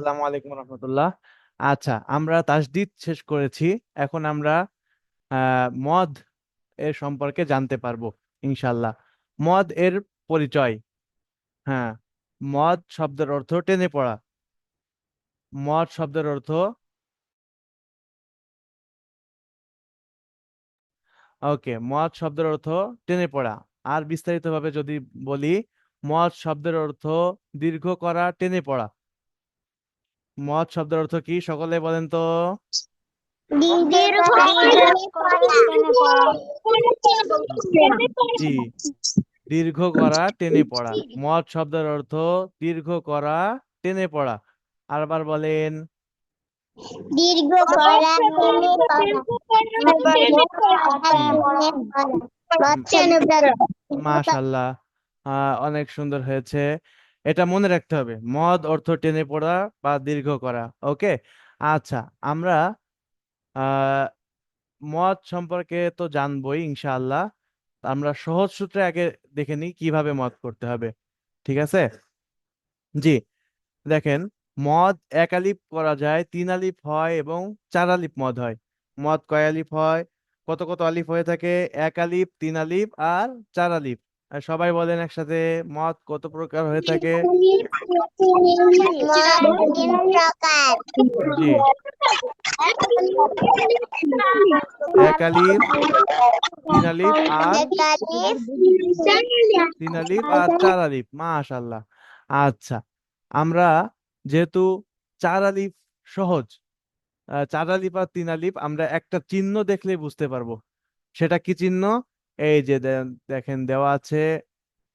আসসালামু আলাইকুম রহমতুল্লাহ। আচ্ছা আমরা তাসদিদ শেষ করেছি। এখন আমরা মদ এর সম্পর্কে জানতে পারব ইনশাল্লাহ মদ এর পরিচয় হ্যাঁ মদ শব্দের অর্থ টেনে পড়া। মদ শব্দের অর্থ, ওকে, মদ শব্দের অর্থ টেনে পড়া। আর বিস্তারিতভাবে যদি বলি, মদ শব্দের অর্থ দীর্ঘ করা, টেনে পড়া। মদ শব্দের অর্থ কি? সকলে বলেন তো। জি। দীর্ঘ করা টেনে পড়া। মদ শব্দের অর্থ দীর্ঘ করা টেনে পড়া। আরবার বলেন। দীর্ঘ করা। মাশাল্লাহ। আহ অনেক সুন্দর হয়েছে। এটা মনে রাখতে হবে। মদ অর্থ টেনে পড়া বা দীর্ঘ করা, ওকে? আচ্ছা আমরা মদ সম্পর্কে তো জানবোই ইনশাআল্লাহ। আমরা সহজ সূত্রে আগে দেখে নিই কীভাবে মদ করতে হবে, ঠিক আছে? জি, দেখেন, মদ এক আলিফ করা যায়, তিন আলিফ হয় এবং চার আলিপ মদ হয়। মদ কয় আলিফ হয়? কত কত আলিফ হয়ে থাকে? এক আলিফ, তিন আলিফ আর চার আলিফ। আর সবাই বলেন একসাথে মদ কত প্রকার হয়ে থাকে। জি এক আলিফ তিন আলিফ আর তিন আলিফ আর চার আলিফ মাশাল্লাহ। আচ্ছা আমরা যেহেতু চার আলিফ সহজ চার আলিফ আর তিন আলিফ আমরা একটা চিহ্ন দেখলেই বুঝতে পারব। সেটা কি চিহ্ন? এই যে দেখেন দেওয়া আছে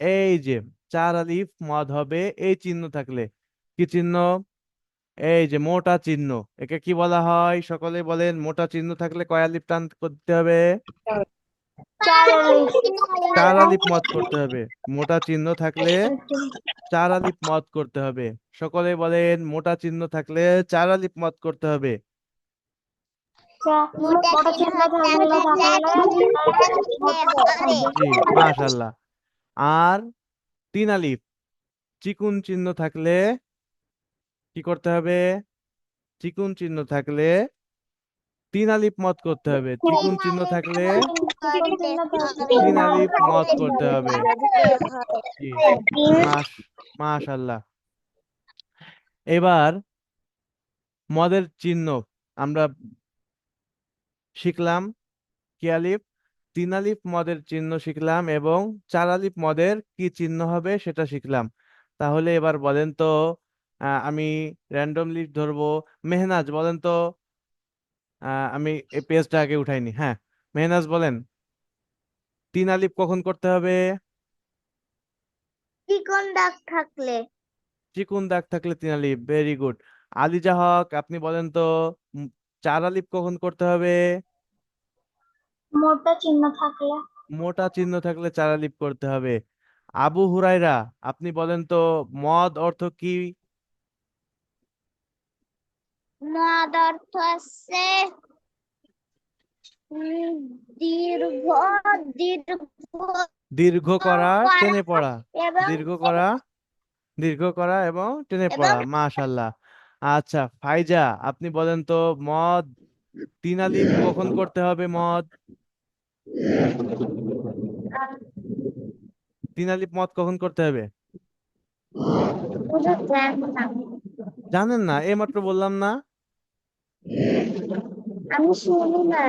এই যে চার আলিফ মদ হবে এই চিহ্ন থাকলে। কি চিহ্ন? এই যে মোটা চিহ্ন। একে কি বলা হয়? সকলে বলেন মোটা চিহ্ন থাকলে কয় আলিফ টান করতে হবে? চার আলিফ। মদ করতে হবে। মোটা চিহ্ন থাকলে চার আলিফ মদ করতে হবে। সকলে বলেন মোটা চিহ্ন থাকলে চার আলিফ মদ করতে হবে। মাশাল্লাহ আর তিন আলিফ চিকুন চিহ্ন থাকলে কি করতে হবে? চিকুন চিহ্ন থাকলে তিন আলিফ মদ করতে হবে। চিকুন চিহ্ন থাকলে তিন আলিফ মদ করতে হবে। মাশ মাশাল্লাহ এবার মদের চিহ্ন আমরা শিখলাম কি আলিফ? তিন আলিফ মদের চিহ্ন শিখলাম এবং চার আলিফ মদের কি চিহ্ন হবে সেটা শিখলাম। তাহলে এবার বলেন তো আমি র্যান্ডমলি ধরবো মেহনাজ বলেন তো আমি এই পেজটা আগে উঠাইনি হ্যাঁ মেহনাজ বলেন তিন আলিফ কখন করতে হবে? চিকন দাগ থাকলে। চিকুন দাগ থাকলে তিন আলিফ ভেরি গুড আলিজা হক আপনি বলেন তো চার আলিফ কখন করতে হবে? মোটা চিহ্ন থাকলে। মোটা চিহ্ন থাকলে চার আলিফ করতে হবে। আবু হুরাইরা আপনি বলেন তো মদ অর্থ কি? মদ অর্থ আছে দীর্ঘ দীর্ঘ দীর্ঘ করা করা টেনে পড়া। দীর্ঘ করা দীর্ঘ করা এবং টেনে পড়া মাশাল্লাহ আচ্ছা ফাইজা আপনি বলেন তো মদ তিন আলিফ কখন করতে হবে মদ? তিন আলিফ মদ কখন করতে হবে? জানেন না এইমাত্র বললাম না। আমি শুনি না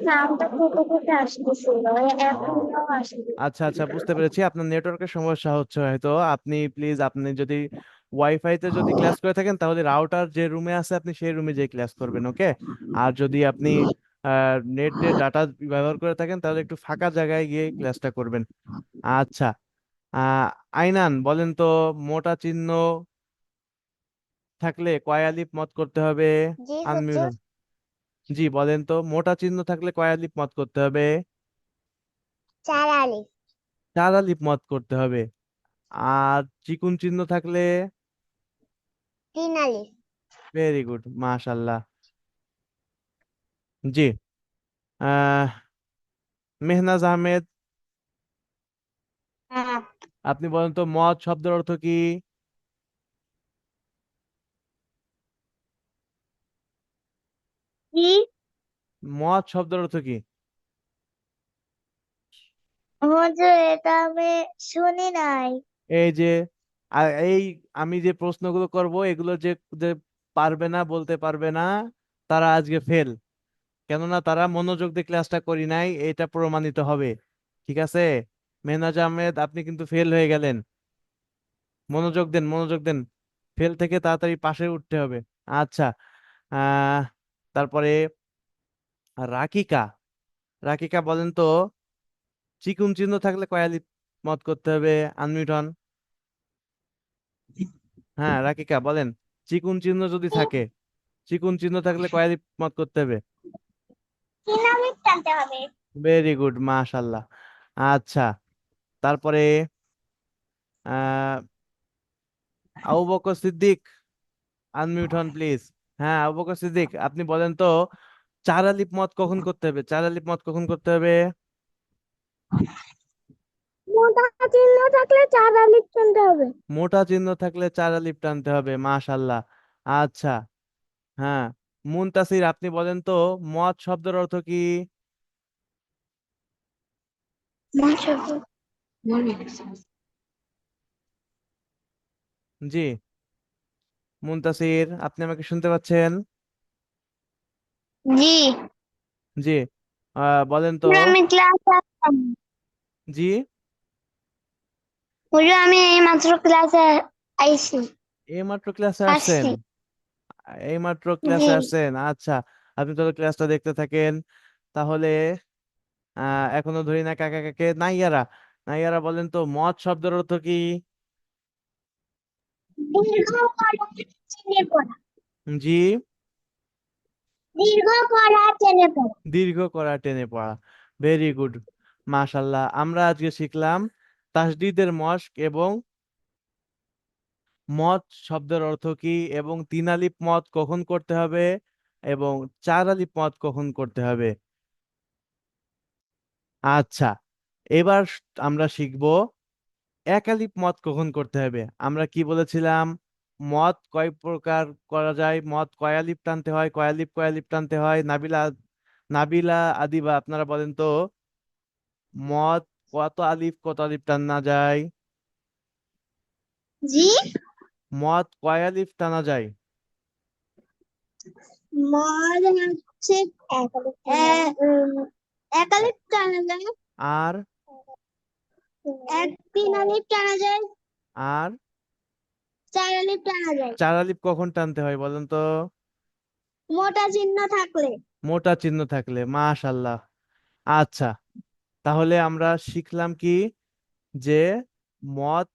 সাউন্ডটা কোথা থেকে আসতেছিল এখনও আসছে আচ্ছা আচ্ছা বুঝতে পেরেছি আপনার নেটওয়ার্কের সমস্যা হচ্ছে হয়তো। আপনি প্লিজ আপনি যদি ওয়াইফাই তে যদি ক্লাস করে থাকেন তাহলে রাউটার যে রুমে আছে আপনি সেই রুমে যেয়ে ক্লাস করবেন ওকে আর যদি আপনি নেট দিয়ে ডাটা ব্যবহার করে থাকেন তাহলে একটু ফাঁকা জায়গায় গিয়ে ক্লাসটা করবেন। আচ্ছা আইনান বলেন তো মোটা চিহ্ন থাকলে কয় আলিফ মত করতে হবে? জি বলেন তো মোটা চিহ্ন থাকলে কয় আলিফ মত করতে হবে? চার আলিফ চার আলিফ মত করতে হবে। আর চিকুন চিহ্ন থাকলে? তিন আলিফ ভেরি গুড মাশাল্লাহ জি মেহনাজ আহমেদ? হ্যাঁ। আপনি বলেন তো মদ শব্দের অর্থ কি? কি? মদ শব্দের অর্থ কি? হুজুর এটা আমি শুনি নাই। এই যে আর এই আমি যে প্রশ্নগুলো করব, এগুলো যে যে পারবে না, বলতে পারবে না, তারা আজকে ফেল কেননা তারা মনোযোগ দিয়ে ক্লাসটা করি নাই, এটা প্রমাণিত হবে। ঠিক আছে? মেহনাজ আহমেদ, আপনি কিন্তু ফেল হয়ে গেলেন। মনোযোগ দেন মনোযোগ দেন। ফেল থেকে তাড়াতাড়ি পাশে উঠতে হবে। আচ্ছা তারপরে রাকিকা। রাকিকা বলেন তো, চিকুন চিহ্ন থাকলে কয়ালি মত করতে হবে? আনমিউট হন হ্যাঁ রাকিকা বলেন চিকুন চিহ্ন যদি থাকে চিকুন চিহ্ন থাকলে কয়ালি মত করতে হবে? টানতে হবে। ভেরি গুড মাশাল্লাহ। আচ্ছা তারপরে আহ আবু বকর সিদ্দিক আনমিউট হন প্লিজ হ্যাঁ আবু বকর সিদ্দিক আপনি বলেন তো চার আলিফ মত কখন করতে হবে? চার আলিফ মত কখন করতে হবে? মোটা চিহ্ন থাকলে চার আলিফ টানতে হবে। মোটা চিহ্ন থাকলে চার আলিফ টানতে হবে মাশাল্লাহ আচ্ছা হ্যাঁ মুনতাসির আপনি বলেন তো মত শব্দের অর্থ কি? জি মুনতাসির আপনি আমাকে শুনতে পাচ্ছেন? জি। জি বলেন তো। আমি ক্লাসে জি? হুজুর আমি এই মাত্র ক্লাসে আইছি। এইমাত্র ক্লাসে আসছেন? আসছি। এইমাত্র ক্লাসে। আসছেন? আচ্ছা আপনি তাহলে ক্লাসটা দেখতে থাকেন। তাহলে আহ এখনও ধরি না কাকা কাকে নাইয়ারা। নাইয়ারা বলেন তো মদ শব্দের অর্থ কি? জি। দীর্ঘ পড়া চেনে পড়া। দীর্ঘ করা টেনে পড়া। ভেরি গুড মাশাল্লাহ আমরা আজকে শিখলাম তাসদিদের মশক এবং মদ শব্দের অর্থ কি? এবং তিন আলিফ মদ কখন করতে হবে? এবং চার আলিফ মদ কখন করতে হবে? আচ্ছা এবার আমরা শিখব এক আলিপ মদ কখন করতে হবে? আমরা কি বলেছিলাম? মদ কয় প্রকার করা যায়? মদ কয় আলিফ টানতে হয় কয় আলিফ কয় আলিফ টানতে হয়, নাবিলা নাবিলা আদিবা, আপনারা বলেন তো, মদ কত আলিফ কত আলিফ টানা যায়? জি? মদ কয় আলিফ টানা যায়? মদ হচ্ছে এক আলিফ টানা যায়। আর? এক তিন আলিফ টানা যায়। আর? চার আলিফ টানা যায়। চার আলিফ কখন টানতে হয় বলেন তো? মোটা চিহ্ন থাকলে। মোটা চিহ্ন থাকলে মাশাল্লাহ। আচ্ছা তাহলে আমরা শিখলাম কি যে মদ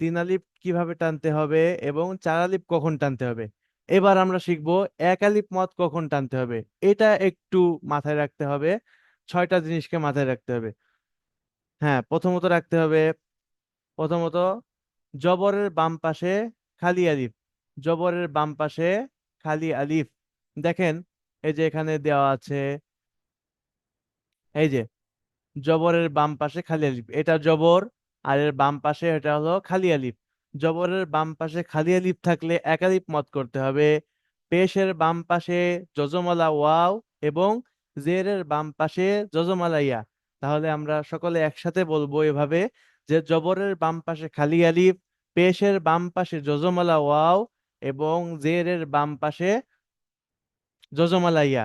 তিনালিপ কীভাবে টানতে হবে এবং চার আলিফ কখন টানতে হবে? এবার আমরা শিখব এক আলিফ মদ কখন টানতে হবে? এটা একটু মাথায় রাখতে হবে, ছয়টা জিনিসকে মাথায় রাখতে হবে। হ্যাঁ প্রথমত রাখতে হবে, প্রথমত জবরের বাম পাশে খালি আলিফ, জবরের বাম পাশে খালি আলিফ। দেখেন, এই যে এখানে দেওয়া আছে, এই যে জবরের বাম পাশে খালি আলিফ। এটা জবর, আর এর বাম পাশে এটা হলো খালি আলিফ। জবরের বাম পাশে খালি আলিফ থাকলে এক আলিফ মত করতে হবে। পেশের বাম পাশে যজমালা ওয়াও এবং জেরের বাম পাশে যজমালা ইয়া। তাহলে আমরা সকলে একসাথে বলব এভাবে যে জবরের বাম পাশে খালি আলিফ, পেশের বাম পাশে যজমালা ওয়াও এবং জেরের বাম পাশে যজমালা ইয়া।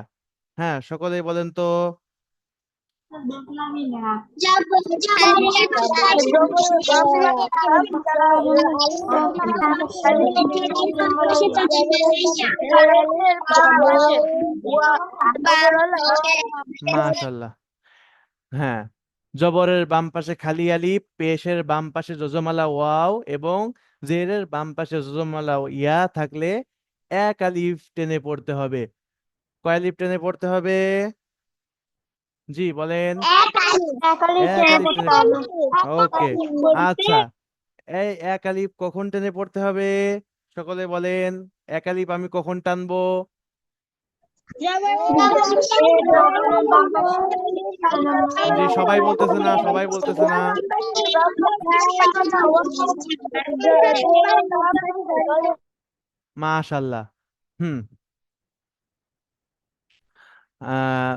হ্যাঁ সকলে বলেন তো? হ্যাঁ জবরের বাম পাশে খালি আলি পেশের বাম পাশে যজমালা ওয়াও এবং জেরের বাম পাশে যজমালা ইয়া থাকলে এক আলিফ টেনে পড়তে হবে। কয় আলিফ টেনে পড়তে হবে? জি বলেন। ওকে আচ্ছা এই এক আলিফ কখন টেনে পড়তে হবে? সকলে বলেন এক আলিফ আমি কখন টানবো? জি সবাই বলতেছে না সবাই বলতেছে না। মাশাল্লাহ হুম। আহ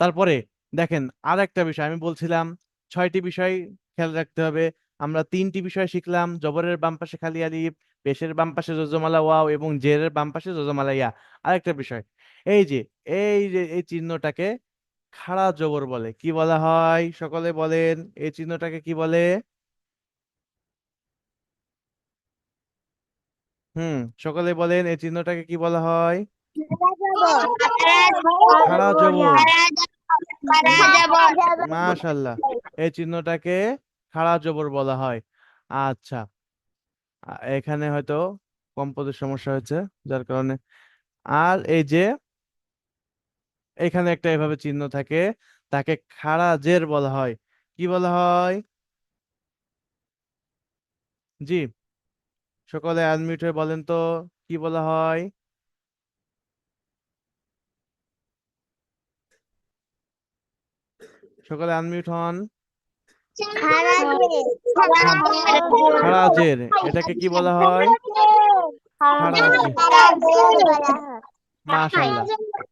তারপরে দেখেন আর একটা বিষয় আমি বলছিলাম ছয়টি বিষয় খেয়াল রাখতে হবে। আমরা তিনটি বিষয় শিখলাম জবরের বাম পাশে খালি আলিফ পেশের বাম পাশে যজমালা ওয়াও এবং জেরের বাম পাশে যজমালা ইয়া। আরেকটা বিষয় এই যে এই যে এই চিহ্নটাকে খাড়া জবর বলে কি বলা হয়? সকলে বলেন এই চিহ্নটাকে কি বলে? হুম সকলে বলেন এই চিহ্নটাকে কি বলা হয়? খাড়া জবর। মাশাল্লাহ। এই চিহ্নটাকে খাড়া জবর বলা হয়। আচ্ছা। এখানে হয়তো কম্পোজের সমস্যা হয়েছে যার কারণে। আর এই যে এখানে একটা এভাবে চিহ্ন থাকে তাকে খাড়া জের বলা হয়। কি বলা হয়? জি। সকলে আনমিউট হয়ে বলেন তো কি বলা হয়? সকলে আনমিউট হন। খাড়া এটাকে কি বলা হয়?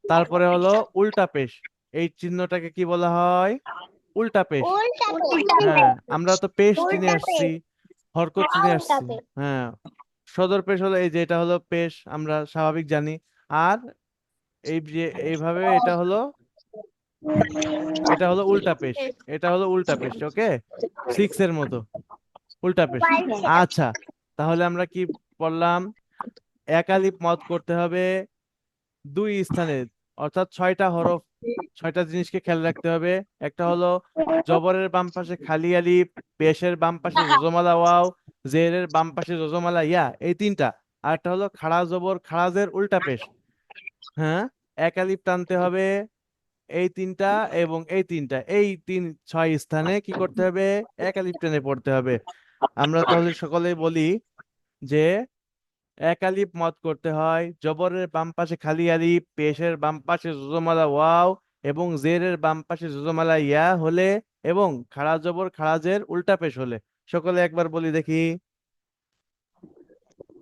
তারপরে হলো উল্টা পেশ। এই চিহ্নটাকে কি বলা হয়? উল্টা পেশ। হ্যাঁ আমরা তো পেশ চিনে আসছি হরকত চিনে আসছি। হ্যাঁ সদর পেশ হলো এই যে এটা হলো পেশ আমরা স্বাভাবিক জানি। আর এই যে এইভাবে এটা হলো এটা হলো উল্টা পেশ, এটা হলো উল্টা পেশ ওকে সিক্স এর মতো, উল্টা পেশ। আচ্ছা তাহলে আমরা কি পড়লাম? এক আলিফ মত করতে হবে দুই স্থানে, অর্থাৎ ছয়টা হরফ, ছয়টা জিনিসকে খেয়াল রাখতে হবে। একটা হলো জবরের বাম পাশে খালি আলিফ পেশের বাম পাশে যজমালা ওয়াও, জেরের বাম পাশে যজমালা ইয়া, এই তিনটা। আর একটা হলো খাড়া জবর খাড়াজের উল্টা পেশ। হ্যাঁ এক আলিফ টানতে হবে এই তিনটা এবং এই তিনটা, এই তিন ছয় স্থানে কি করতে হবে? এক টেনে পড়তে হবে। আমরা তাহলে সকলেই বলি যে এক আলিফ মত করতে হয়। জবরের বাম পাশে খালি আলিফ পেশের বাম পাশে যজমালা ওয়াও এবং জেরের বাম পাশে যজমালা ইয়া হলে এবং খাড়া জবর খাড়াজের উল্টা পেশ হলে। সকলে একবার বলি দেখি।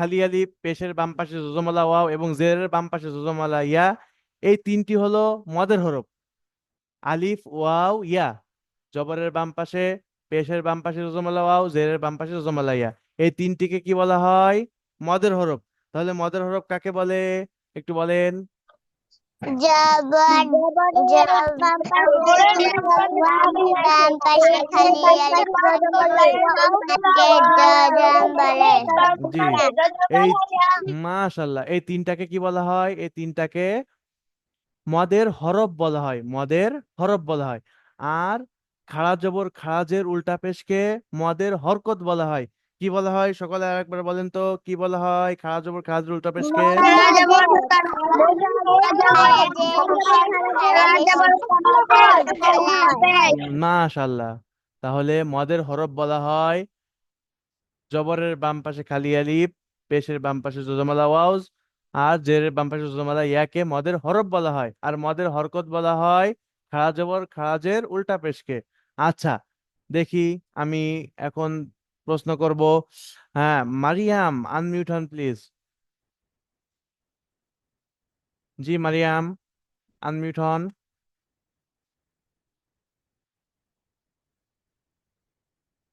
খালি আলিফ পেশের বাম পাশে জোজমালা ওয়াও এবং জেরের বাম পাশে জোজমালা ইয়া, এই তিনটি হলো মদের হরফ। আলিফ, ওয়াও, ইয়া। জবরের বাম পাশে, পেশের বাম পাশে জোজমালা ওয়াও, জেরের বাম পাশে জোজমালা ইয়া। এই তিনটিকে কি বলা হয়? মদের হরফ। তাহলে মদের হরফ কাকে বলে? একটু বলেন। জবর জবর বাম পাশে খালি এই মাশাল্লাহ এই তিনটাকে কি বলা হয়? এই তিনটাকে মদের হরফ বলা হয় মদের হরফ বলা হয়। আর খাড়া জবর খাড়াজের উল্টা পেশকে মদের হরকত বলা হয়। কি বলা হয়? সকলে আরেকবার বলেন তো কি বলা হয়? খাড়া জবর খাড়াজের উল্টা পেশকে মাশাল্লাহ তাহলে মদের হরফ বলা হয় জবরের বাম পাশে খালি আলিফ পেশের বাম পাশে যজমালা ওয়াউজ আর জেরের বাম পাশে যজমালা ইয়াকে মদের হরফ বলা হয়। আর মদের হরকত বলা হয় খাড়া জবর খাড়াজের উল্টা পেশকে। আচ্ছা দেখি আমি এখন প্রশ্ন করব। হ্যাঁ মারিয়াম আনমিউট হন প্লিজ জি মারিয়াম আনমিউট হন।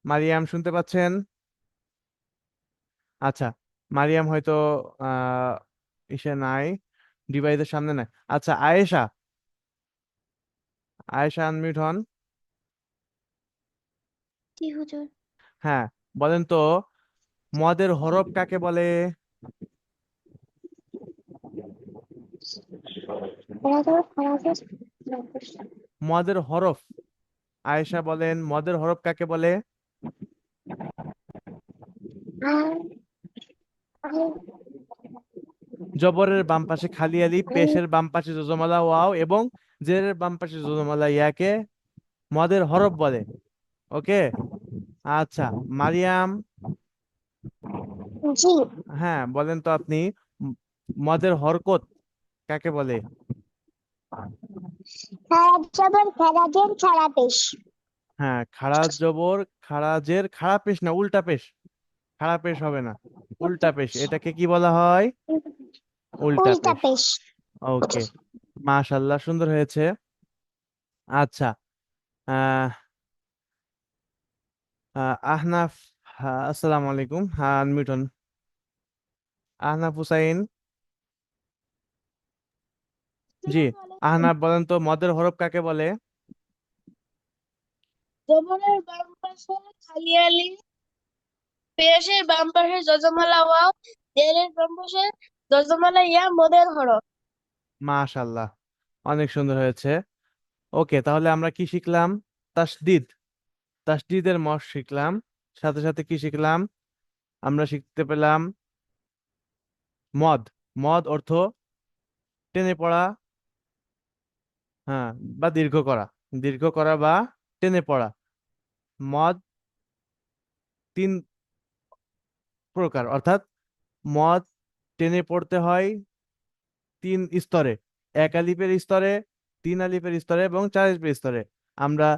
মারিয়াম শুনতে পাচ্ছেন? আচ্ছা মারিয়াম হয়তো আহ ইসে নাই ডিভাইসের সামনে নাই। আচ্ছা আয়েশা। আয়েশা আনমিউট হন। জি হুজুর। হ্যাঁ বলেন তো মদের হরফ কাকে বলে? মদের হরফ আয়েশা বলেন মদের হরফ কাকে বলে? জবরের বাম পাশে খালি আলি পেশের বাম পাশে যজমালা ওয়াও এবং জেরের বাম পাশে যজমালা ইয়াকে মদের হরফ বলে। ওকে? আচ্ছা মারিয়াম। জি। হ্যাঁ বলেন তো আপনি। মদের হরকত কাকে বলে? খারাপ জবর খারাজের ছাড়া পেশ। হ্যাঁ খাড়া জবর খাড়াজের খাড়া পেশ না উল্টা পেশ। খাড়া পেশ হবে না উল্টা পেশ। এটাকে কি বলা হয়? উল্টা উল্টা পেশ। পেশ। ওকে মাশাল্লাহ সুন্দর হয়েছে। আচ্ছা আহ, আহনাফ আসসালামু আলাইকুম। হ্যাঁ আনমিউট হন আহনাফ হুসাইন। জি আহনাফ বলেন তো মদের হরফ কাকে বলে? জবরের বাম পাশে খালি আলিফ পেশের বাম পাশে যজমালা ওয়াও বাম পাশে যজমালা ইয়া মদের হরফ। মাশাল্লাহ অনেক সুন্দর হয়েছে। ওকে তাহলে আমরা কি শিখলাম? তাসদিদ। তাসদিদের মশ শিখলাম, সাথে সাথে কি শিখলাম? আমরা শিখতে পেলাম মদ। মদ অর্থ টেনে পড়া হ্যাঁ বা দীর্ঘ করা। দীর্ঘ করা বা টেনে পড়া। মদ তিন প্রকার, অর্থাৎ মদ টেনে পড়তে হয় তিন স্তরে। এক আলিফের স্তরে, তিন আলিফের স্তরে এবং চার আলিফের স্তরে। আমরা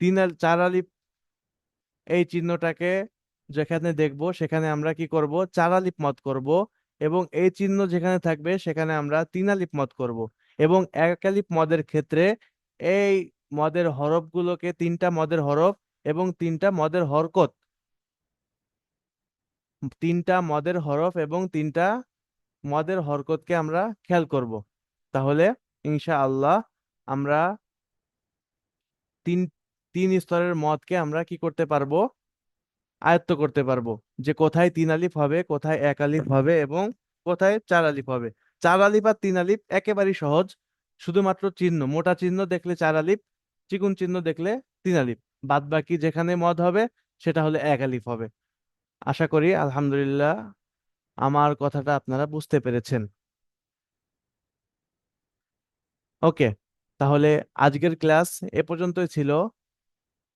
তিন চার আলিফ এই চিহ্নটাকে যেখানে দেখব, সেখানে আমরা কি করব? চার মত করব এবং এই চিহ্ন যেখানে থাকবে, সেখানে আমরা তিন আলিফ মত করব এবং এক আলিফ মদের ক্ষেত্রে এই মদের হরফগুলোকে তিনটা মদের হরফ এবং তিনটা মদের হরকত, তিনটা মদের হরফ এবং তিনটা মদের হরকতকে আমরা খেয়াল করব। তাহলে ইনশাআল্লাহ আমরা তিন তিন স্তরের মদকে আমরা কি করতে পারব? আয়ত্ত করতে পারব। যে কোথায় তিন আলিফ হবে, কোথায় এক আলিফ হবে এবং কোথায় চার আলিফ হবে। চার আলিফ আর তিন আলিফ একেবারেই সহজ। শুধুমাত্র চিহ্ন, মোটা চিহ্ন দেখলে চার আলিফ, চিকুন চিহ্ন দেখলে তিন আলিফ। বাদ বাকি যেখানে মদ হবে, সেটা হলে এক আলিফ হবে। আশা করি, আলহামদুলিল্লাহ, আমার কথাটা আপনারা বুঝতে পেরেছেন। ওকে, তাহলে আজকের ক্লাস এ পর্যন্তই ছিল।